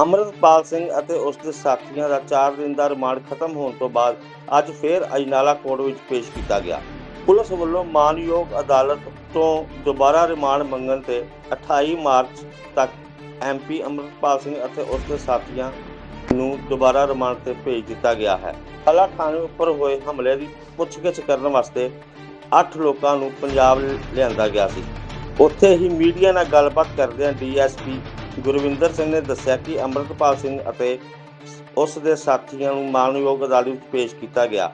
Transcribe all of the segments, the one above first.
ਅੰਮ੍ਰਿਤਪਾਲ ਸਿੰਘ ਅਤੇ ਉਸ ਦੇ ਸਾਥੀਆਂ ਦਾ 4 ਦਿਨ ਦਾ ਰਿਮਾਂਡ ਖਤਮ ਹੋਣ ਤੋਂ ਬਾਅਦ ਅੱਜ ਫੇਰ ਅਜਨਾਲਾ ਕੋਰਟ ਵਿੱਚ ਪੇਸ਼ ਕੀਤਾ ਗਿਆ। ਪੁਲਿਸ ਵੱਲੋਂ ਮਾਨਯੋਗ ਅਦਾਲਤ ਤੋਂ ਦੁਬਾਰਾ ਰਿਮਾਂਡ ਮੰਗਣ ਤੇ 28 ਮਾਰਚ ਤੱਕ ਐਮਪੀ ਅੰਮ੍ਰਿਤਪਾਲ ਸਿੰਘ ਅਤੇ ਉਸ ਦੇ ਸਾਥੀਆਂ ਨੂੰ ਦੁਬਾਰਾ ਰਿਮਾਂਡ ਤੇ ਭੇਜ ਦਿੱਤਾ ਗਿਆ ਹੈ। ਅਲਾ ਥਾਣੇ ਉੱਪਰ ਹੋਏ ਹਮਲੇ ਦੀ ਪੁੱਛਗਿੱਛ ਕਰਨ ਵਾਸਤੇ 8 ਲੋਕਾਂ ਨੂੰ ਪੰਜਾਬ ਲਿਆਂਦਾ ਗਿਆ ਸੀ। ਉੱਥੇ ਹੀ ਮੀਡੀਆ ਨਾਲ ਗੱਲਬਾਤ ਕਰਦਿਆਂ ਡੀਐਸਪੀ ਗੁਰਵਿੰਦਰ ਸਿੰਘ ਨੇ ਦੱਸਿਆ ਕਿ ਅੰਮ੍ਰਿਤਪਾਲ ਸਿੰਘ ਅਤੇ ਉਸ ਦੇ ਸਾਥੀਆਂ ਨੂੰ ਮਾਨਯੋਗ ਅਦਾਲਤ ਵਿੱਚ ਪੇਸ਼ ਕੀਤਾ ਗਿਆ,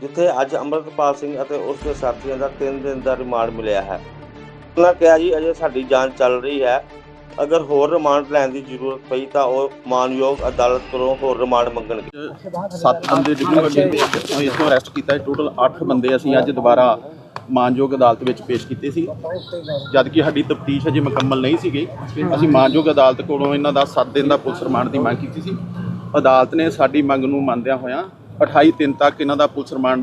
ਜਿੱਥੇ ਅੱਜ ਅੰਮ੍ਰਿਤਪਾਲ ਸਿੰਘ ਅਤੇ ਉਸ ਦੇ ਸਾਥੀਆਂ ਦਾ 3 ਦਿਨ ਦਾ ਰਿਮਾਂਡ ਮਿਲਿਆ ਹੈ। ਉਹਨਾਂ ਕਿਹਾ ਜੀ, ਅਜੇ ਸਾਡੀ ਜਾਂਚ ਚੱਲ ਰਹੀ ਹੈ। ਅਗਰ ਹੋਰ ਰਿਮਾਂਡ ਲੈਣ ਦੀ ਜ਼ਰੂਰਤ ਪਈ ਤਾਂ ਉਹ ਮਾਨਯੋਗ ਅਦਾਲਤ ਕੋਲੋਂ ਹੋਰ ਰਿਮਾਂਡ ਮੰਗਣਗੇ। ਸੱਤ ਬੰਦੇ ਡਿਪਟੀ ਦੇ ਅਸੀਂ ਅਰੈਸਟ ਕੀਤਾ। ਟੋਟਲ 8 ਬੰਦੇ ਅਸੀਂ ਅੱਜ ਦੁਬਾਰਾ ਮਾਨਯੋਗ ਅਦਾਲਤ ਵਿੱਚ ਪੇਸ਼ ਕੀਤੇ ਸੀ। ਜਦ ਕਿ ਸਾਡੀ ਤਫਤੀਸ਼ ਅਜੇ ਮੁਕੰਮਲ ਨਹੀਂ ਸੀ ਗਈ ਅਸੀਂ ਮਾਨਯੋਗ ਅਦਾਲਤ ਕੋਲੋਂ ਇਹਨਾਂ ਦਾ 7 ਦਿਨ ਦਾ ਪੁਲਿਸ ਰਿਮਾਂਡ ਦੀ ਮੰਗ ਕੀਤੀ ਸੀ। ਅਦਾਲਤ ਨੇ ਸਾਡੀ ਮੰਗ ਨੂੰ ਮੰਨਦਿਆਂ ਹੋਇਆਂ 28 ਦਿਨ ਤੱਕ ਇਹਨਾਂ ਦਾ ਪੁਲਿਸ ਰਿਮਾਂਡ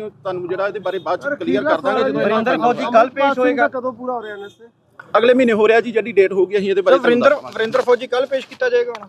ਤੁਹਾਨੂੰ ਜਿਹੜਾ ਇਹਦੇ ਬਾਰੇ ਬਾਅਦ ਚ ਕਲੀਅਰ ਕਰ ਦਾਂਗੇ ਜਦੋਂ ਇਹਨਾਂ ਵਰਿੰਦਰ ਦਾ ਫੌਜੀ ਕੱਲ ਪੇਸ਼ ਹੋਏਗਾ। ਕਦੋਂ ਪੂਰਾ ਹੋ ਰਿਹਾ ਸੇ ਅਗਲੇ ਮਹੀਨੇ ਹੋ ਰਿਹਾ ਜੀ ਜਿਹੜੀ ਡੇਟ ਹੋਊਗੀ ਅਸੀਂ ਇਹਦੇ ਬਾਰੇ ਵਰਿੰਦਰ। ਵਰਿੰਦਰ ਫੌਜੀ ਕੱਲ ਪੇਸ਼ ਕੀਤਾ ਜਾਏਗਾ ਹੁਣ।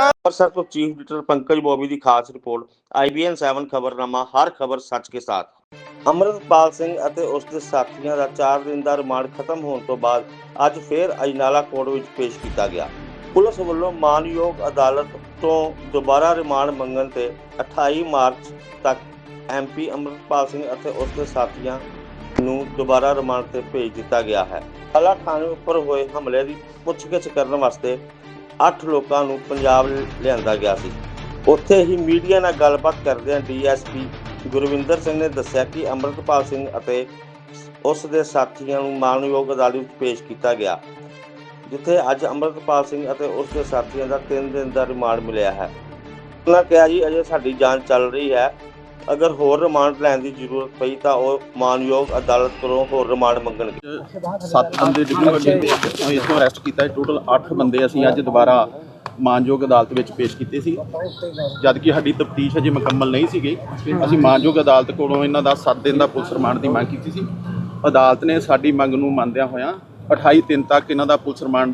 ਅੰਮ੍ਰਿਤਸਰ ਤੋਂ ਚੀਫ ਐਡੀਟਰ ਪੰਕਜ ਬੋਬੀ ਦੀ ਖਾਸ ਰਿਪੋਰਟ ਆਈਬੀਐਨ 7 ਖਬਰਨਾਮਾ, ਹਰ ਖਬਰ ਸੱਚ ਕੇ ਸਾਥ। ਅੰਮ੍ਰਿਤਪਾਲ ਸਿੰਘ ਅਤੇ ਉਸ ਦੇ ਸਾਥੀਆਂ ਦਾ 4 ਦਿਨ ਦਾ ਰਿਮਾਂਡ ਖਤਮ ਹੋਣ ਤੋਂ ਬਾਅਦ ਅੱਜ ਫੇਰ ਅਜਨਾਲਾ ਕੋਰਟ ਵਿੱਚ ਪੇਸ਼ ਕੀਤਾ ਗਿਆ। ਪੁਲਿਸ ਵੱਲੋਂ ਮਾਨਯੋਗ ਅਦਾਲਤ ਤੋਂ ਦੁਬਾਰਾ ਰਿਮਾਂਡ ਮੰਗਣ ਤੇ 28 ਮਾਰਚ ਤੱਕ ਐਮਪੀ ਅੰਮ੍ਰਿਤਪਾਲ ਸਿੰਘ ਅਤੇ ਉਸ ਦੇ ਸਾਥੀਆਂ ਨੂੰ ਦੁਬਾਰਾ ਰਿਮਾਂਡ ਤੇ ਭੇਜ ਦਿੱਤਾ ਗਿਆ ਹੈ। ਅਲਾ ਥਾਣੇ ਉੱਪਰ ਹੋਏ ਹਮਲੇ ਦੀ ਪੁੱਛਗਿੱਛ ਕਰਨ ਵਾਸਤੇ 8 ਲੋਕਾਂ ਨੂੰ ਪੰਜਾਬ ਲਿਆਂਦਾ ਗਿਆ ਸੀ। ਉੱਥੇ ਹੀ ਮੀਡੀਆ ਨਾਲ ਗੱਲਬਾਤ ਕਰਦਿਆਂ ਡੀਐਸਪੀ ਗੁਰਵਿੰਦਰ ਸਿੰਘ ਨੇ ਦੱਸਿਆ ਕਿ ਅੰਮ੍ਰਿਤਪਾਲ ਸਿੰਘ ਅਤੇ ਉਸ ਦੇ ਸਾਥੀਆਂ ਨੂੰ ਮਾਨਯੋਗ ਅਦਾਲਤ ਵਿੱਚ ਪੇਸ਼ ਕੀਤਾ ਗਿਆ, ਜਿੱਥੇ ਅੱਜ ਅੰਮ੍ਰਿਤਪਾਲ ਸਿੰਘ ਅਤੇ ਉਸ ਦੇ ਸਾਥੀਆਂ ਦਾ 3 ਦਿਨ ਦਾ ਰਿਮਾਂਡ ਮਿਲਿਆ ਹੈ। ਉਹਨਾਂ ਕਿਹਾ ਜੀ, ਅਜੇ ਸਾਡੀ ਜਾਂਚ ਚੱਲ ਰਹੀ ਹੈ। ਅਗਰ ਹੋਰ ਰਿਮਾਂਡ ਲੈਣ ਦੀ ਜ਼ਰੂਰਤ ਪਈ ਤਾਂ ਉਹ ਮਾਨਯੋਗ ਅਦਾਲਤ ਕੋਲੋਂ ਹੋਰ ਰਿਮਾਂਡ ਮੰਗਣਗੇ ਸੱਤ ਬੰਦੇ ਡਿਪਟੀ ਦੇ ਅਸੀਂ ਇਥੋਂ ਅਰੈਸਟ ਕੀਤਾ। ਟੋਟਲ 8 ਬੰਦੇ ਅਸੀਂ ਅੱਜ ਦੁਬਾਰਾ ਮਾਨਯੋਗ ਅਦਾਲਤ ਵਿੱਚ ਪੇਸ਼ ਕੀਤੇ ਸੀ। ਜਦ ਕਿ ਸਾਡੀ ਤਫਤੀਸ਼ ਅਜੇ ਮੁਕੰਮਲ ਨਹੀਂ ਸੀ ਗਈ ਅਸੀਂ ਮਾਨਯੋਗ ਅਦਾਲਤ ਕੋਲੋਂ ਇਹਨਾਂ ਦਾ 7 ਦਿਨ ਦਾ ਪੁਲਿਸ ਰਿਮਾਂਡ ਦੀ ਮੰਗ ਕੀਤੀ ਸੀ। ਅਦਾਲਤ ਨੇ ਸਾਡੀ ਮੰਗ ਨੂੰ ਮੰਨਦਿਆਂ ਹੋਇਆਂ 28 ਦਿਨ ਤੱਕ ਇਹਨਾਂ ਦਾ ਪੁਲਿਸ ਰਿਮਾਂਡ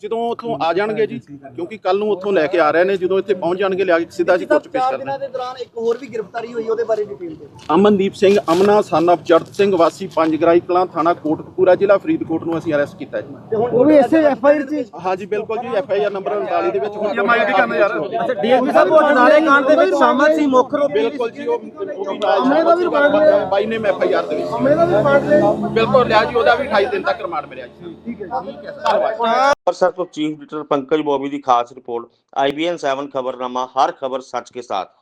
ਜਦੋਂ ਉੱਥੋਂ ਆ ਜਾਣਗੇ ਜੀ ਕਿਉਂਕਿ ਕੱਲ ਨੂੰ ਉੱਥੋਂ ਲੈ ਕੇ ਆ ਰਹੇ ਨੇ ਜਦੋਂ ਇੱਥੇ ਪਹੁੰਚ ਜਾਣਗੇ ਲਿਆ ਕੇ ਸਿੱਧਾ ਅਸੀਂ ਕੋਰਟ 'ਚ ਪੇਸ਼ ਕਰਨਾ। ਦੇ ਦੌਰਾਨ ਇੱਕ ਹੋਰ ਵੀ ਗ੍ਰਿਫਤਾਰੀ ਹੋਈ ਉਹਦੇ ਬਾਰੇ ਡਿਟੇਲ ਦੇ ਅਮਨਦੀਪ ਸਿੰਘ ਅਮਨਾ ਸਨ of ਚੜਤ ਸਿੰਘ ਵਾਸੀ ਪੰਜ ਗਰਾਈ ਕਲਾਂ ਥਾਣਾ ਕੋਟਕਪੂਰਾ ਜ਼ਿਲ੍ਹਾ ਫਰੀਦਕੋਟ ਨੂੰ ਅਸੀਂ ਅਰੈਸਟ ਕੀਤਾ ਜੀ। ਉਹ ਵੀ ਇਸੇ ਐਫ ਆਈ ਆਰ ਚ ਹਾਂਜੀ ਬਿਲਕੁਲ ਜੀ ਐਫ ਆਈ ਆਰ ਨੰਬਰ 39 ਦੇ ਵਿੱਚ ਹੁਣ ਮਾਈਕ ਦੀ ਕਰਨਾ ਯਾਰ। ਅੱਛਾ ਡੀਐਸਪੀ ਸਾਹਿਬ ਉਹ ਜਨਾਲੇ ਕਾਂਡ ਦੇ ਵਿੱਚ ਸ਼ਾਮਲ ਸੀ ਮੁੱਖ ਰੂਪ ਬਿਲਕੁਲ ਜੀ ਉਹ ਵੀ ਨਾਲ ਬਾਈ ਨੇ ਐਫ ਆਈ ਆਰ ਦੇ ਵਿੱਚ। ਬਿਲਕੁਲ ਲਿਆ ਜੀ ਉਹਦਾ ਵੀ 28 ਦਿਨ ਤੱਕ ਰਿਮਾਂਡ ਮਿਲਿਆ ਜੀ। ਠੀਕ ਹੈ ਠੀਕ ਹੈ ਧੰਨਵਾਦ। ਅੰਮ੍ਰਿਤਸਰ ਤੋਂ ਚੀਫ ਐਡੀਟਰ ਪੰਕਜ ਬੋਬੀ ਦੀ ਖਾਸ ਰਿਪੋਰਟ ਆਈਬੀਐਨ 7 ਖਬਰਨਾਮਾ, ਹਰ ਖਬਰ ਸੱਚ ਕੇ ਸਾਥ।